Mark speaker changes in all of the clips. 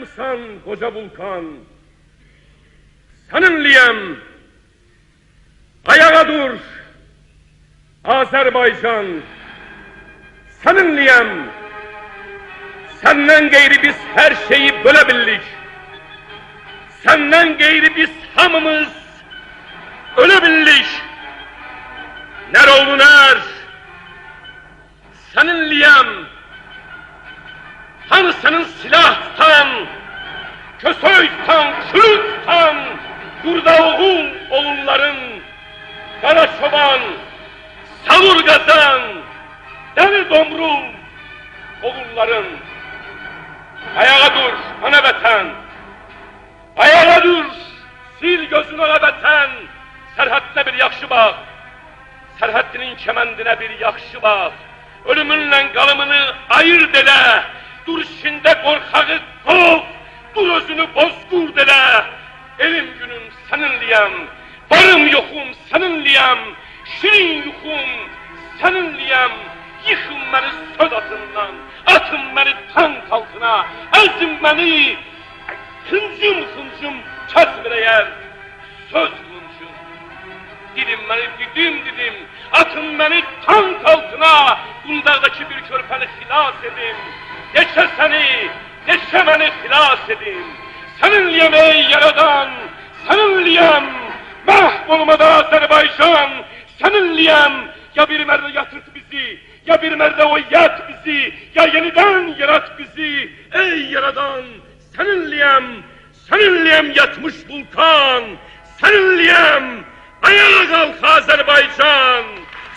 Speaker 1: yatmışsan koca vulkan. Seninliyem. Ayağa dur. Azerbaycan. Seninliyem. Senden gayri biz her şeyi bölebildik. Senden gayri biz hamımız ölebildik. Ner oldu ner. Seninliyem. Kösöy tutan, kürük tutan, burada oğul oğulların, kara çoban, savur gazan, deli domrul oğulların. Ayağa dur ana vatan, ayağa dur, sil gözünü ana vatan, serhatine bir yakşı bak, Serhaddinin kemendine bir yakşı bak, ölümünle kalımını ayır dele, dur kov, dur özünü bozgur dele. Elim günüm seninliyem, varım yokum seninliyem, şirin yukum seninliyem. Yıkın beni söz atından, atın beni tank altına, ezin beni, hıncım hıncım kesmire söz kılınçım. Didim beni didim didim, atın beni tank altına, bundardaki bir körpeni hilas edin. Geçe seni, geçe beni hilas edin. Seninliyem ey yaradan, seninliyem, mahvolmadı Azerbaycan, seninliyem. Ya bir merde yatırt bizi, ya bir merde o yat bizi, ya yeniden yarat bizi. Ey yaradan, seninliyem, seninliyem yatmış vulkan, seninliyem. Ayağa kalk Azerbaycan,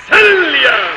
Speaker 1: seninliyem.